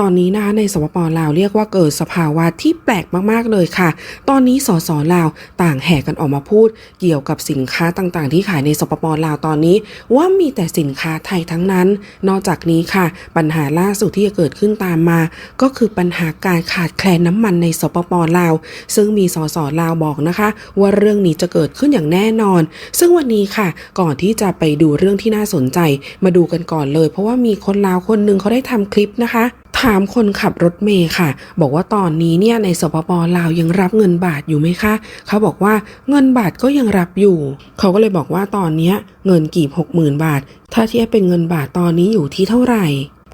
ตอนนี้นะคะในสปปลาวเรียกว่าเกิดสภาวะที่แปลกมากๆเลยค่ะ ตอนนี้สสลาวต่างแห่กันออกมาพูด เกี่ยวกับสินค้าต่างๆ ที่ขายในสปปลาวตอนนี้ ว่ามีแต่สินค้าไทยทั้งนั้น นอกจากนี้ค่ะ ปัญหาล่าสุดที่จะเกิดขึ้นตามมา ก็คือปัญหาการขาดแคลนน้ำมันในสปปลาว ซึ่งมีสสลาวบอกนะคะ ว่าเรื่องนี้จะเกิดขึ้นอย่างแน่นอน ซึ่งวันนี้ค่ะ ก่อนที่จะไปดูเรื่องที่น่าสนใจ มาดูกันก่อนเลย เพราะว่ามีคนลาวคนหนึ่งเขาได้ทำคลิปนะคะ ถามคนขับรถเมย์ค่ะ บอกว่าตอนนี้เนี่ยในสปปลาวยังรับเงินบาทอยู่ไหมคะ เขาบอกว่าเงินบาทก็ยังรับอยู่ เขาก็เลยบอกว่าตอนนี้เงินกีบหกหมื่นบาท ถ้าเทียบเป็นเงินบาทตอนนี้อยู่ที่เท่าไหร่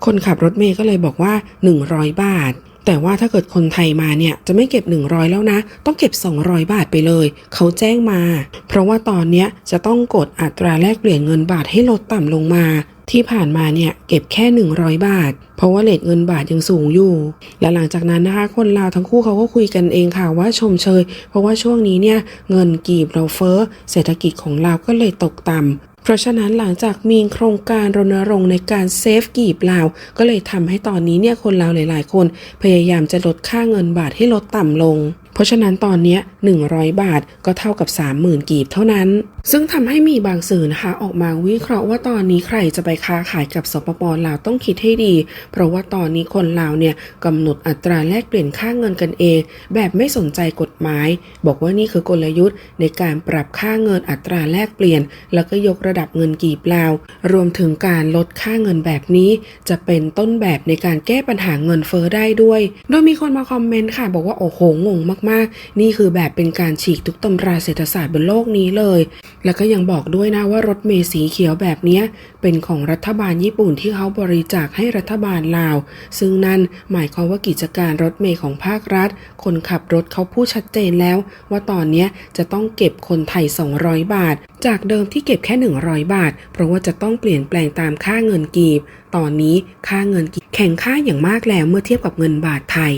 คนขับรถเมย์ก็เลยบอกว่า 100 บาทแต่ว่าถ้าเกิดคนไทยมาเนี่ยจะไม่เก็บ 100 แล้วนะ ต้องเก็บ 200 บาทไปเลย เขาแจ้งมา เพราะว่าตอนนี้จะต้องกดอัตราแลกเปลี่ยนเงินบาทให้ลดต่ำลงมา ที่ผ่านมาเนี่ยเก็บแค่ 100 บาท เพราะว่าเลทเงินบาทยังสูงอยู่ และหลังจากนั้นนะคะ คนลาวทั้งคู่เขาก็คุยกันเองค่ะว่าชมเชย เพราะว่าช่วงนี้เนี่ยเงินกีบเราเฟ้อเศรษฐกิจของเราก็เลยตกต่ำเพราะฉะนั้นหลังจากมีโครงการรณรงค์ในการเซฟกีบลาว ก็เลยทำให้ตอนนี้เนี่ยคนลาวหลาย ๆ คน พยายามจะลดค่าเงินบาทให้ลดต่ำลง เพราะฉะนั้นตอนนี้ 100 บาทก็เท่ากับ 30,000 กีบเท่านั้น ซึ่งทำให้มีบางสื่อนะคะออกมาวิเคราะห์ว่าตอนนี้ใครจะไปค้าขายกับสปปลาวต้องคิดให้ดี เพราะว่าตอนนี้คนลาวเนี่ยกำหนดอัตราแลกเปลี่ยนค่าเงินกันเอง แบบไม่สนใจกฎหมาย บอกว่านี่คือกลยุทธ์ในการปรับค่าเงินอัตราแลกเปลี่ยน แล้วก็ยกระดับเงินกีบลาว รวมถึงการลดค่าเงินแบบนี้ จะเป็นต้นแบบในการแก้ปัญหาเงินเฟ้อได้ด้วย โดยมีคนมาคอมเมนต์ค่ะ บอกว่าโอ้โหงงมากๆ นี่คือแบบเป็นการฉีกทุกตำราเศรษฐศาสตร์บนโลกนี้เลย แล้วก็ยังบอกด้วยนะว่ารถเมสีเขียวแบบนี้เป็นของรัฐบาลญี่ปุ่นที่เขาบริจาคให้รัฐบาลลาว ซึ่งนั่นหมายความว่ากิจการรถเมล์ของภาครัฐ คนขับรถเขาพูดชัดเจนแล้ว ว่าตอนนี้จะต้องเก็บคนไทย 200 บาท จากเดิมที่เก็บแค่ 100 บาท เพราะว่าจะต้องเปลี่ยนแปลงตามค่าเงินกีบ ตอนนี้ค่าเงินกีบแข่งค่าอย่างมากแล้วเมื่อเทียบกับเงินบาทไทย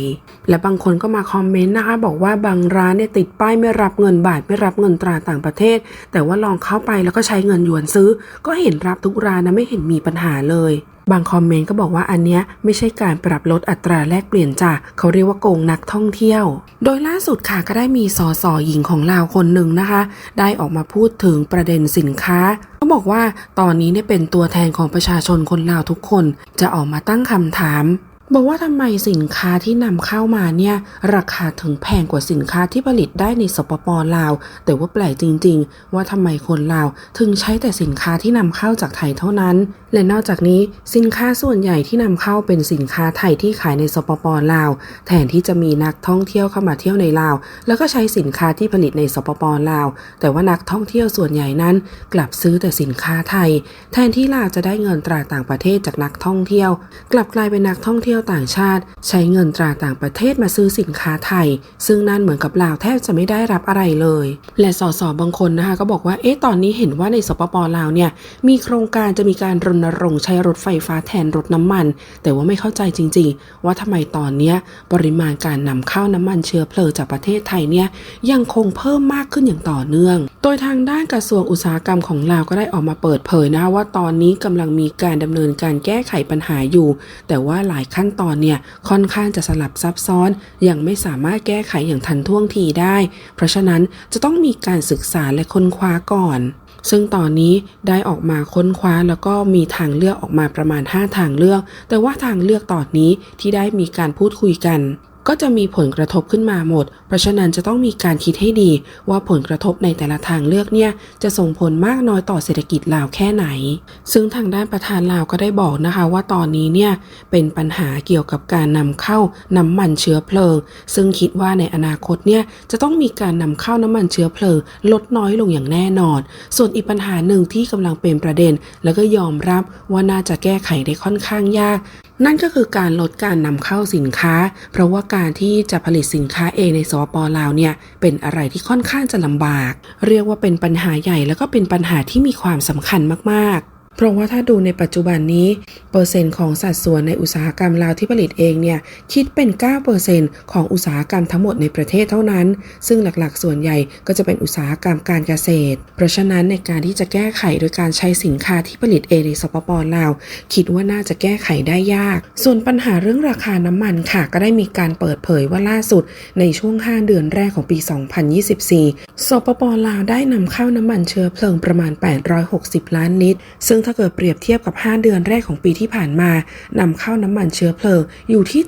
และบางคนก็มาคอมเมนต์นะคะบอกอกว่าบางร้านเนี่ยติดป้ายไม่รับเงินบาทไม่รับเงินตราต่างประเทศ แต่ว่าลองเข้าไปแล้วก็ใช้เงินหยวนซื้อ ก็เห็นรับทุกร้านนะไม่เห็นมีปัญหาเลยบางคอมเมนต์ก็บอกว่าอันเนี้ยไม่ใช่การปรับลดอัตราแลกเปลี่ยนจ้ะเขาเรียกว่าโกงนักท่องเที่ยว โดยล่าสุดค่ะก็ได้มีสอสอหญิงของลาวคนหนึ่งนะคะ ได้ออกมาพูดถึงประเด็นสินค้าเขาบอกว่าตอนนี้เนี่ยเป็นตัวแทนของประชาชนคนลาวทุกคน จะออกมาตั้งคำถาม บอกว่าทำไมสินค้าที่นำเข้ามาเนี่ย ราคาถึงแพงกว่าสินค้าที่ผลิตได้ในสปปลาว แต่ว่าแปลกจริง ๆ ว่าทำไมคนลาวถึงใช้แต่สินค้าที่นำเข้าจากไทยเท่านั้น และนอกจากนี้สินค้าส่วนใหญ่ที่นำเข้าเป็นสินค้าไทยที่ขายในสปปลาว แทนที่จะมีนักท่องเที่ยวเข้ามาเที่ยวในลาว แล้วก็ใช้สินค้าที่ผลิตในสปปลาว แต่ว่านักท่องเที่ยวส่วนใหญ่นั้น กลับซื้อแต่สินค้าไทย แทนที่ลาวจะได้เงินตราต่างประเทศจากนักท่องเที่ยว กลับกลายเป็นนักท่องเที่ยวต่างชาติ ใช้เงินตราต่างประเทศมาซื้อสินค้าไทย ซึ่งนั่นเหมือนกับลาวแทบจะไม่ได้รับอะไรเลย และสสบางคนนะคะก็บอกว่าเอ๊ะตอนนี้เห็นว่าในสปปลาวเนี่ยมีโครงการจะมีการรณรงค์ใช้รถไฟฟ้าแทนรถน้ำมัน แต่ว่าไม่เข้าใจจริง ๆ ว่าทำไมตอนนี้ปริมาณการนำเข้าน้ำมันเชื้อเพลิงจากประเทศไทยเนี่ยยังคงเพิ่มมากขึ้นอย่างต่อเนื่อง โดยทางด้านกระทรวงอุตสาหกรรมของลาวก็ได้ออกมาเปิดเผยนะคะว่าตอนนี้กำลังมีการดำเนินการแก้ไขปัญหาอยู่ แต่ว่าหลายขั้นตอนเนี่ยค่อนข้างจะสลับซับซ้อน ยังไม่สามารถแก้ไขอย่างทันท่วงทีได้ เพราะฉะนั้นจะต้องมีการศึกษาและค้นคว้าก่อน ซึ่งตอนนี้ได้ออกมาค้นคว้าแล้วก็มีทางเลือกออกมาประมาณ 5 ทางเลือก แต่ว่าทางเลือกตอนนี้ที่ได้มีการพูดคุยกัน ก็จะมีผลกระทบขึ้นมาหมด เพราะฉะนั้นจะต้องมีการคิดให้ดี ว่าผลกระทบในแต่ละทางเลือกเนี่ยจะส่งผลมากน้อยต่อเศรษฐกิจลาวแค่ไหน ซึ่งทางด้านประธานลาวก็ได้บอกนะคะว่าตอนนี้เนี่ยเป็นปัญหาเกี่ยวกับการนำเข้าน้ำมันเชื้อเพลิง ซึ่งคิดว่าในอนาคตเนี่ยจะต้องมีการนำเข้าน้ำมันเชื้อเพลิง ลดน้อยลงอย่างแน่นอน ส่วนอีกปัญหาหนึ่งที่กำลังเป็นประเด็น แล้วก็ยอมรับว่าน่าจะแก้ไขได้ค่อนข้างยาก นั่นก็คือการลดการนำเข้าสินค้า เพราะว่าการที่จะผลิตสินค้าเองในสปปลาวเนี่ยเป็นอะไรที่ค่อนข้างจะลำบาก เรียกว่าเป็นปัญหาใหญ่แล้วก็เป็นปัญหาที่มีความสำคัญมากๆ เพราะว่าถ้าดูในปัจจุบันนี้ เปอร์เซ็นต์ของสัดส่วนในอุตสาหกรรมลาวที่ผลิตเองเนี่ยคิดเป็น 9%ของอุตสาหกรรมทั้งหมดในประเทศเท่านั้น ซึ่งหลักๆ ส่วนใหญ่ก็จะเป็นอุตสาหกรรมการเกษตร เพราะฉะนั้นในการที่จะแก้ไขโดยการใช้สินค้าที่ผลิตเองในสปปลาว คิดว่าน่าจะแก้ไขได้ยาก ส่วนปัญหาเรื่องราคาน้ำมันค่ะ ก็ได้มีการเปิดเผยว่าล่าสุด ในช่วง 5 เดือนแรกของปี 2024 สปปลาวได้นำเข้าน้ำมันเชื้อเพลิงประมาณ 860 ล้านลิตรซึ่งถ้าเกิดเปรียบเทียบกับ 5 เดือนแรกของปีที่ผ่านมานำเข้าน้ำมันเชื้อเพลิงอยู่ที่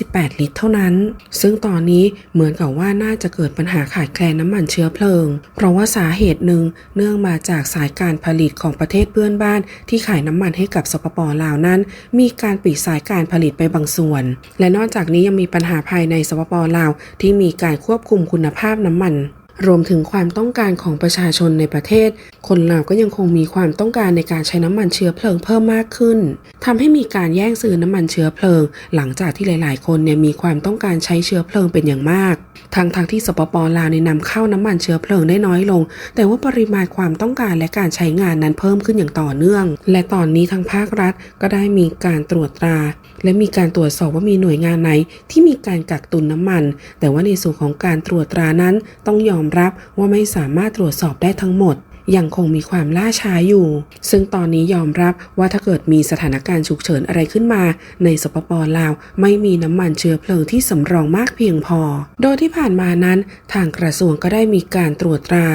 728 ลิตรเท่านั้น ซึ่งตอนนี้เหมือนกับว่าน่าจะเกิดปัญหาขาดแคลนน้ำมันเชื้อเพลิง เพราะว่าสาเหตุหนึ่งเนื่องมาจากสายการผลิตของประเทศเพื่อนบ้าน ที่ขายน้ำมันให้กับสปปลาวนั้น มีการปิดสายการผลิตไปบางส่วน และนอกจากนี้ยังมีปัญหาภายในสปปลาวที่มีการควบคุมคุณภาพน้ำมันรวมถึงความต้องการของประชาชนในประเทศ คนลาวก็ยังคงมีความต้องการในการใช้น้ำมันเชื้อเพลิงเพิ่มมากขึ้นทำให้มีการแย่งซื้อน้ำมันเชื้อเพลิง หลังจากที่หลาย ๆ คนเนี่ยมีความต้องการใช้เชื้อเพลิงเป็นอย่างมากทั้งทางๆที่สปปลาวในนำเข้าน้ำมันเชื้อเพลิงได้น้อยลง แต่ว่าปริมาณความต้องการและการใช้งานนั้นเพิ่มขึ้นอย่างต่อเนื่อง และตอนนี้ทางภาครัฐก็ได้มีการตรวจตรา และมีการตรวจสอบว่ามีหน่วยงานไหนที่มีการกักตุนน้ำมัน แต่ว่าในส่วนของการตรวจตรานั้นต้องยอมรับว่าไม่สามารถตรวจสอบได้ทั้งหมด ยังคงมีความล่าช้าอยู่ ซึ่งตอนนี้ยอมรับว่าถ้าเกิดมีสถานการณ์ฉุกเฉินอะไรขึ้นมา ในสปปลาว ไม่มีน้ำมันเชื้อเพลิงที่สำรองมากเพียงพอ โดยที่ผ่านมานั้น ทางกระทรวงก็ได้มีการตรวจตรา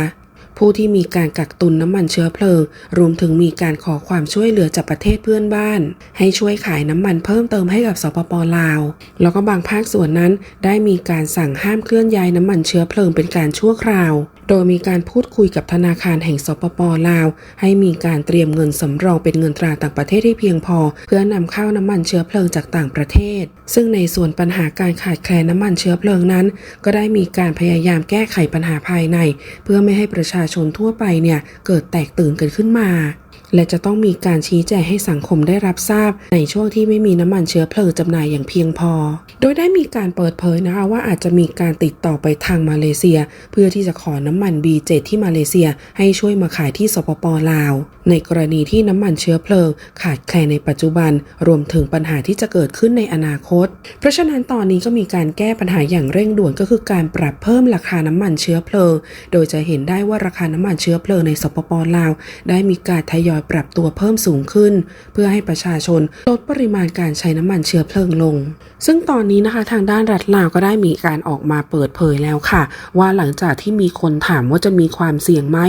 ผู้ที่มีการกักตุนน้ำมันเชื้อเพลิง รวมถึงมีการขอความช่วยเหลือจากประเทศเพื่อนบ้าน ให้ช่วยขายน้ำมันเพิ่มเติมให้กับสปปลาว แล้วก็บางภาคส่วนนั้น ได้มีการสั่งห้ามเคลื่อนย้ายน้ำมันเชื้อเพลิงเป็นการชั่วคราว โดยมีการพูดคุยกับธนาคารแห่งสปปลาว ให้มีการเตรียมเงินสำรองเป็นเงินตราต่างประเทศให้เพียงพอ เพื่อนำเข้าน้ำมันเชื้อเพลิงจากต่างประเทศ ซึ่งในส่วนปัญหาการขาดแคลนน้ำมันเชื้อเพลิงนั้น ก็ได้มีการพยายามแก้ไขปัญหาภายใน เพื่อไม่ให้ประชาชนทั่วไปเนี่ยเกิดแตกตื่นกันขึ้นมา และจะต้องมีการชี้แจงให้สังคมได้รับทราบ ในช่วงที่ไม่มีน้ำมันเชื้อเพลิงจำหน่ายอย่างเพียงพอ โดยได้มีการเปิดเผยนะคะว่าอาจจะมีการติดต่อไปทางมาเลเซีย เพื่อที่จะขอน้ำมัน B7 ที่มาเลเซีย ให้ช่วยมาขายที่สปปลาว ในกรณีที่น้ำมันเชื้อเพลิง ขาดแคลนในปัจจุบัน รวมถึงปัญหาที่จะเกิดขึ้นในอนาคต เพราะฉะนั้นตอนนี้ก็มีการแก้ปัญหาอย่างเร่งด่วนก็คือการปรับเพิ่มราคาน้ำมันเชื้อเพลิง โดยจะเห็นได้ว่าราคาน้ำมันเชื้อเพลิงในสปปลาว ได้มีการทยอยปรับตัวเพิ่มสูงขึ้น เพื่อให้ประชาชนลดปริมาณการใช้น้ำมันเชื้อเพลิงลง ซึ่งตอนนี้นะคะทางด้านรัฐลาวก็ได้มีการออกมาเปิดเผยแล้วค่ะ ว่าหลังจากที่มีคนถามว่าจะมีความเสี่ยงไหม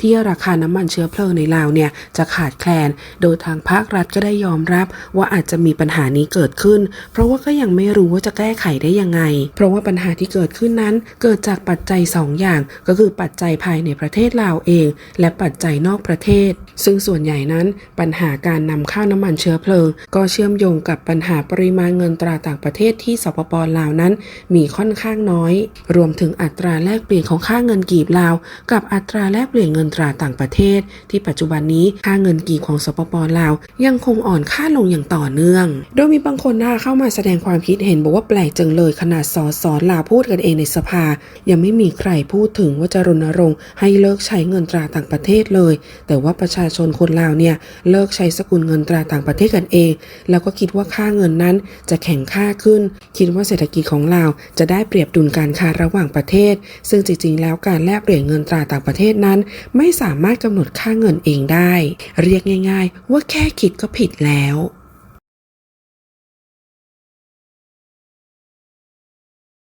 ที่ราคาน้ำมันเชื้อเพลิงในลาวเนี่ยจะขาดแคลน โดยทางภาครัฐก็ได้ยอมรับว่าอาจจะมีปัญหานี้เกิดขึ้น เพราะว่าก็ยังไม่รู้ว่าจะแก้ไขได้ยังไง เพราะว่าปัญหาที่เกิดขึ้นนั้น เกิดจากปัจจัย 2 อย่าง ก็คือปัจจัยภายในประเทศลาวเอง และปัจจัยนอกประเทศ ซึ่งส่วนใหญ่นั้น ปัญหาการนำเข้าน้ำมันเชื้อเพลิง ก็เชื่อมโยงกับปัญหาปริมาณเงินตราต่างประเทศที่สปปลาวนั้น มีค่อนข้างน้อย รวมถึงอัตราแลกเปลี่ยนของค่าเงินกีบลาว กับอัตราแลกเปลี่ยนเงินตราต่างประเทศ ที่ปัจจุบันนี้ค่าเงินกีบของสปปลาว ยังคงอ่อนค่าลงอย่างต่อเนื่อง โดยมีบางคนนะคะเข้ามาแสดงความคิดเห็นบอกว่าแปลกจังเลยขนาดสอสอลาวพูดกันเองในสภา ยังไม่มีใครพูดถึงว่าจะรณรงค์ให้เลิกใช้เงินตราต่างประเทศเลย แต่ว่าประชาชนคนลาวเนี่ยเลิกใช้สกุลเงินตราต่างประเทศกันเอง แล้วก็คิดว่าค่าเงินนั้นจะแข็งค่าขึ้น คิดว่าเศรษฐกิจของลาวจะได้เปรียบดุลการค้าระหว่างประเทศ ซึ่งจริงๆ แล้วการแลกเปลี่ยนเงินตราต่างประเทศนั้น ไม่สามารถกำหนดค่าเงินเองได้ เรียกง่าย ๆ ว่าแค่คิดก็ผิดแล้ว